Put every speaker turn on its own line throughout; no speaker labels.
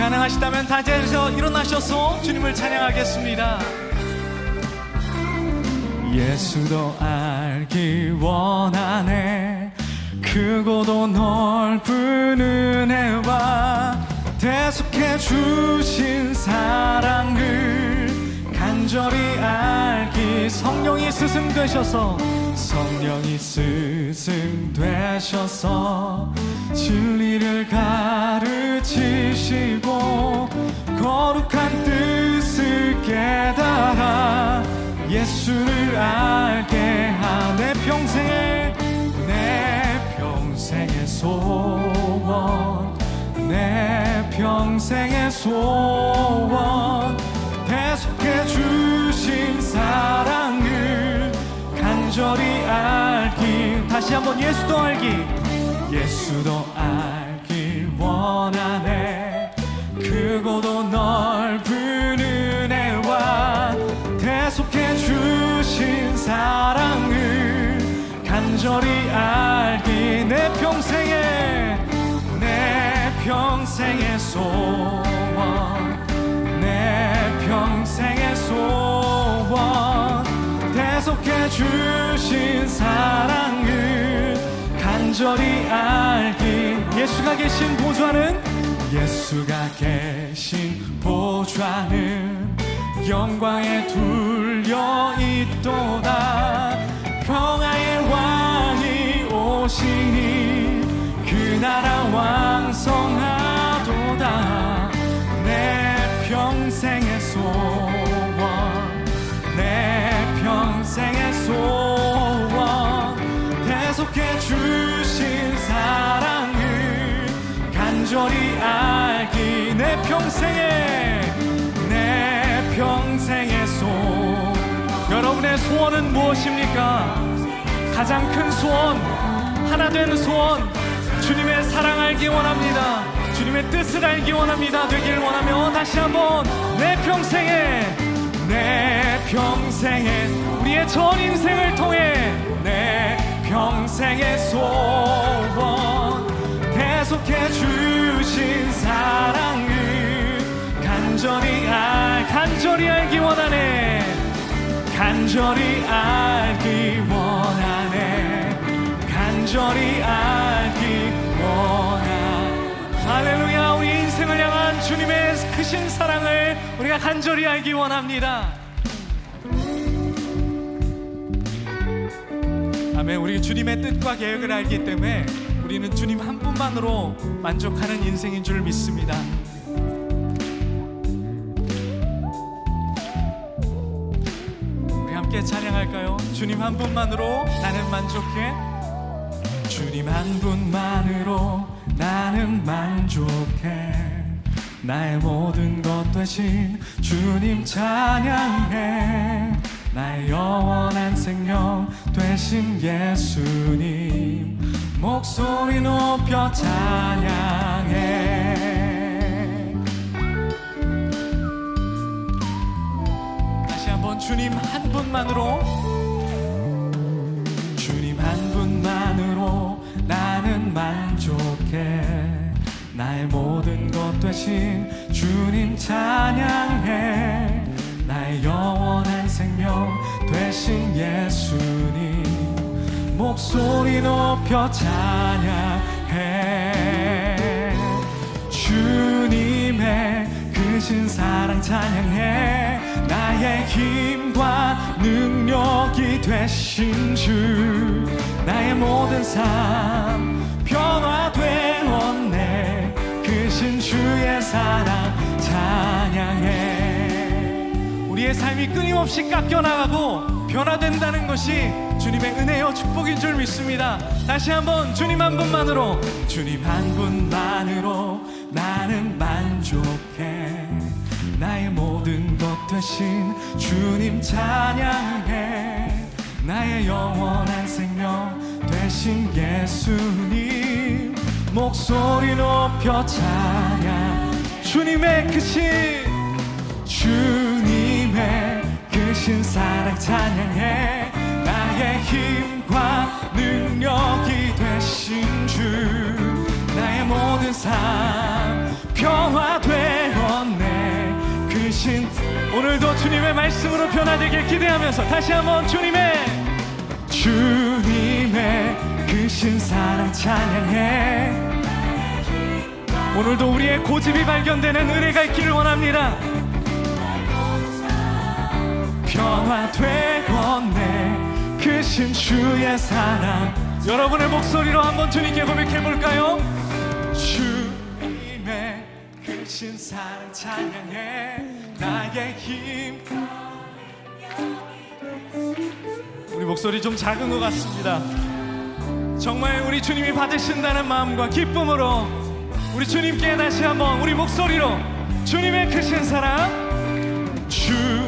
가능하시다면 다 자리에서 일어나셔서 주님을 찬양하겠습니다. 예수도 알기 원하네 크고도 넓은 은혜와 대속해 주신 사랑을 간절히 알기 성령이 스승 되셔서 성령이 스승 되셔서 진리를 가르치시고 거룩한 뜻을 깨달아 예수를 알게 하내 평생에 내 평생의 소원 내 평생의 소원 간절히 알기 다시 한번 예수도 알기 예수도 알기 원하네. 크고도 넓은 은혜와 대속해 주신 사랑을 간절히 알기 내 평생에 내 평생의 소원. 내 평생의 소원 주신 사랑을 간절히 알기 예수가 계신 보좌는 예수가 계신 보좌는 영광에 둘려 있도다. 평화의 왕이 오시니 그 나라 왕성 대속해 주신 사랑을 간절히 알기 내 평생에 내 평생의 소원. 여러분의 소원은 무엇입니까? 가장 큰 소원 하나 되는 소원 주님의 사랑 알기 원합니다. 주님의 뜻을 알기 원합니다. 되길 원하며 다시 한번 내 평생에 내 평생에 우리의 전 인생을 통해 내 평생의 소원 계속해 주신 사랑을 간절히 알 간절히 알기 원하네. 간절히 알기 원하네. 간절히 알기 원하네. 할렐루야 우리 인생을 향한 주님의 크신 사랑을 우리가 간절히 알기 원합니다 아멘 우리 주님의 뜻과 계획을 알기 때문에 우리는 주님 한 분만으로 만족하는 인생인 줄 믿습니다. 우리 함께 찬양할까요? 주님 한 분만으로 나는 만족해. 주님 한 분만으로 나는 만족해. 나의 모든 것 되신 주님 찬양해 나의 영원한 생명 되신 예수님 목소리 높여 찬양해. 다시 한번 주님 한 분만으로 주님 한 분만으로 나는 만족해. 나의 모든 것 되신 주님 찬양해 나의 영원한 생명 되신 예수님. 목소리 높여 찬양해. 주님의 크신 사랑 찬양해. 나의 힘과 능력이 되신 주. 나의 모든 삶 변화되었네. 크신 주의 사랑 우리의 삶이 끊임없이 깎여나가고 변화된다는 것이 주님의 은혜요 축복인 줄 믿습니다. 다시 한번 주님 한 분만으로 주님 한 분만으로 나는 만족해. 나의 모든 것 되신 주님 찬양해. 나의 영원한 생명 되신 예수님 목소리 높여 찬양. 주님의 크신 주님의 크신 사랑 찬양해. 나의 힘과 능력이 되신 주. 나의 모든 삶 평화되 크신 오늘도 주님의 말씀으로 변화되길 기대하면서 다시 한번 주님의 주님의 크신 사랑 찬양해. 오늘도 우리의 고집이 발견되는 은혜가 있기를 원합니다 변화되었네. 크신 주의 사랑. 여러분의 목소리로 한번 주님께 고백해 볼까요? 주님의 크신 사랑 찬양해. 나의 힘. 우리 목소리 좀 작은 것 같습니다. 정말 우리 주님이 받으신다는 마음과 기쁨으로 우리 주님께 다시 한번 우리 목소리로 주님의 크신 사랑 사랑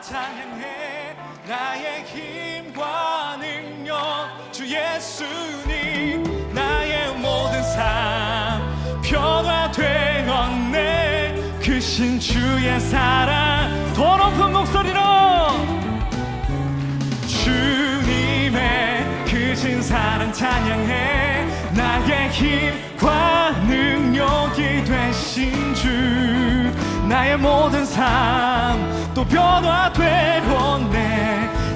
찬양해. 나의 힘과 능력 주 예수님. 나의 모든 삶 변화 되었네. 크신 주의 사랑 더 높은 목소리로. 주님의 크신 사랑 찬양해. 나의 힘과 능력이 되신 주 나의 모든 삶 또 변화되었네.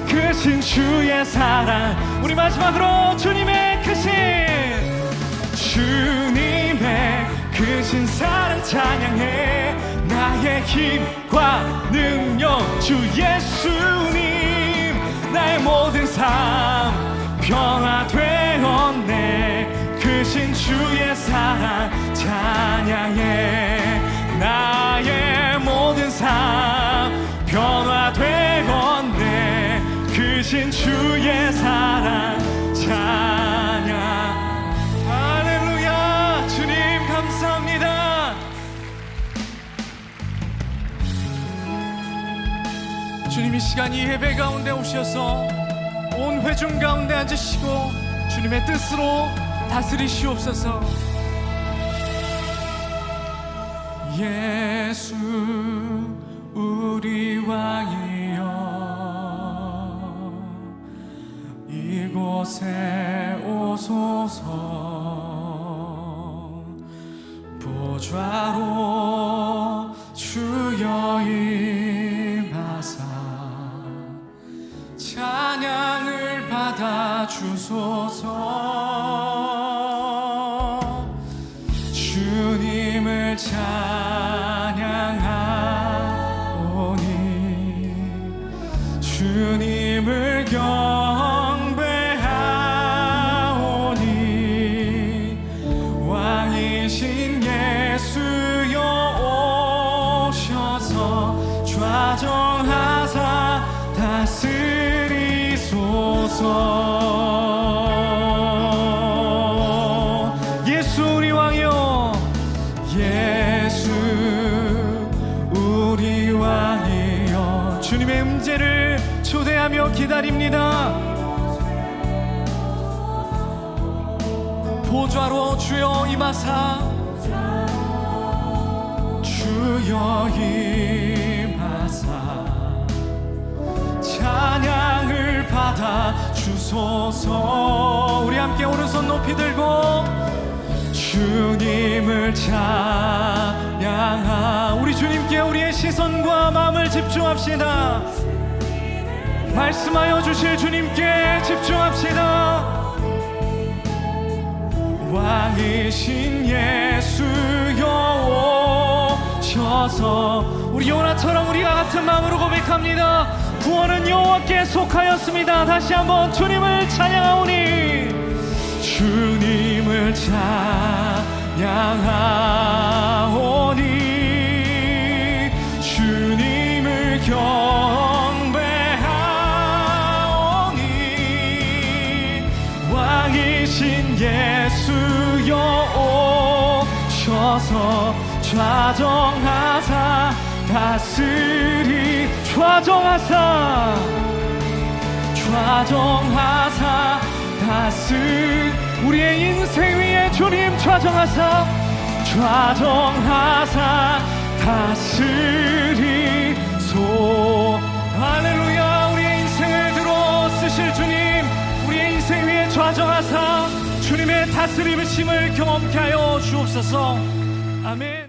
크신 주의 사랑 우리 마지막으로 주님의 크신. 주님의 크신 사랑 찬양해. 나의 힘과 능력 주 예수님. 나의 모든 삶 크신 주의 사랑 찬양. 할렐루야. 주님 감사합니다. 주님 이 시간 이 예배 가운데 오셔서 온 회중 가운데 앉으시고 주님의 뜻으로 다스리시옵소서. 예수 우리 왕이여 이곳에 오소서. 보좌로 주여 임하사. 찬양을 받아 주소서. 주님을 찬양하오니 주님을 경 예수 우리 왕이여. 예수 우리 왕이여. 주님의 음재를 초대하며 기다립니다. 보좌로 주여 임하사. 주여 임하사. 찬양을 받아 주소서. 우리 함께 오른손 높이 들고 주님을 찬양하. 우리 주님께 우리의 시선과 마음을 집중합시다. 말씀하여 주실 주님께 집중합시다. 왕이신 예수여 오셔서 우리 요나처럼 우리가 같은 마음으로 고백합니다 구원은 여호와께 속하였습니다. 다시 한번 주님을 찬양하오니. 주님을 찬양하오니. 주님을 경배하오니. 왕이신 예수여 오셔서 좌정하사 다스리 좌정하사 좌정하사 다스 우리의 인생 위에 주님 좌정하사 좌정하사 다스리소. 할렐루야 우리의 인생을 들어 쓰실 주님 우리의 인생 위에 좌정하사 주님의 다스림심을 경험케 하여 주옵소서. 아멘